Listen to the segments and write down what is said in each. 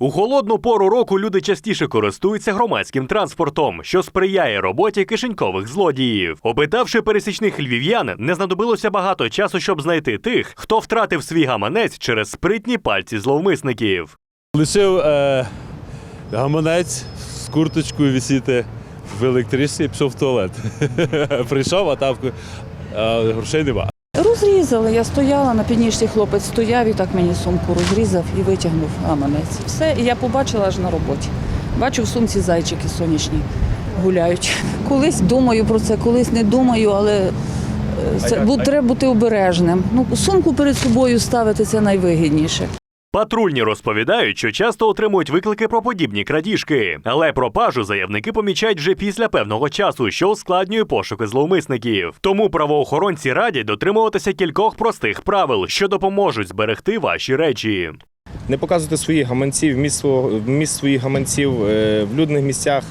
У холодну пору року люди частіше користуються громадським транспортом, що сприяє роботі кишенькових злодіїв. Опитавши пересічних львів'ян, не знадобилося багато часу, щоб знайти тих, хто втратив свій гаманець через спритні пальці зловмисників. Лишив е, гаманець з курточкою висіти в електричці і пішов в туалет. Прийшов, а там е, грошей нема. Розрізали. Я стояла на підніжці, хлопець стояв і так мені сумку розрізав і витягнув гаманець. Все, і я побачила аж на роботі. Бачу в сумці зайчики сонячні гуляють. Колись думаю про це, колись не думаю, але е, це, треба бути обережним. Ну, сумку перед собою ставити це найвигідніше. Патрульні розповідають, що часто отримують виклики про подібні крадіжки, але пропажу заявники помічають вже після певного часу, що ускладнює пошуки зловмисників. Тому правоохоронці радять дотримуватися кількох простих правил, що допоможуть зберегти ваші речі. не показувати свої гаманці, вміст, свого, своїх гаманців е, в людних місцях.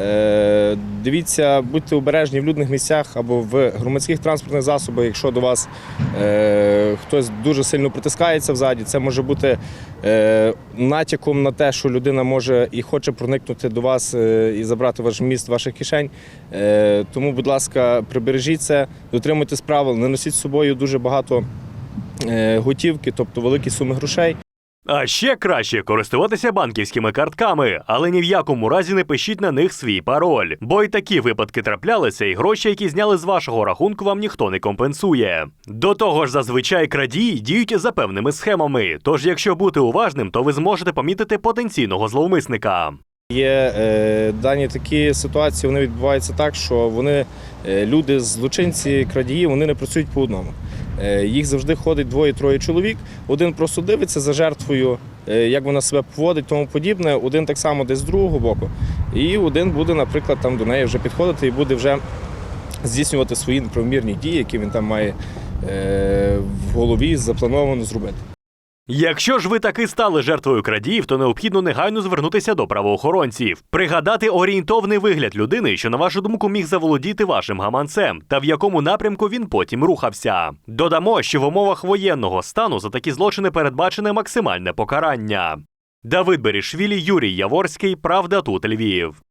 Е, Дивіться, будьте обережні в людних місцях або в громадських транспортних засобах, якщо до вас е, хтось дуже сильно притискається взаді, це може бути е, натяком на те, що людина може і хоче проникнути до вас і забрати ваш міст ваших кишень. Тому, будь ласка, прибережіть це, дотримуйтесь правил, не носіть з собою дуже багато готівки, тобто великі суми грошей. А ще краще користуватися банківськими картками, але ні в якому разі не пишіть на них свій пароль. Бо й такі випадки траплялися, і гроші, які зняли з вашого рахунку, вам ніхто не компенсує. До того ж, зазвичай крадії діють за певними схемами. Тож, якщо бути уважним, то ви зможете помітити потенційного зловмисника. Є е, дані такі ситуації, вони відбуваються так, що вони е, люди, злочинці, крадії, вони не працюють по одному. Е, їх завжди ходить двоє-троє чоловік. Один просто дивиться за жертвою, е, як вона себе поводить, тому подібне. Один так само десь з другого боку. І один буде, наприклад, там до неї вже підходити і буде вже здійснювати свої неправомірні дії, які він там має е, в голові заплановано зробити. Якщо ж ви таки стали жертвою крадіїв, то необхідно негайно звернутися до правоохоронців, пригадати орієнтовний вигляд людини, що на вашу думку міг заволодіти вашим гаманцем, та в якому напрямку він потім рухався. Додамо, що в умовах воєнного стану за такі злочини передбачене максимальне покарання. Давид Берішвілі, Юрій Яворський, Правда тут Львів.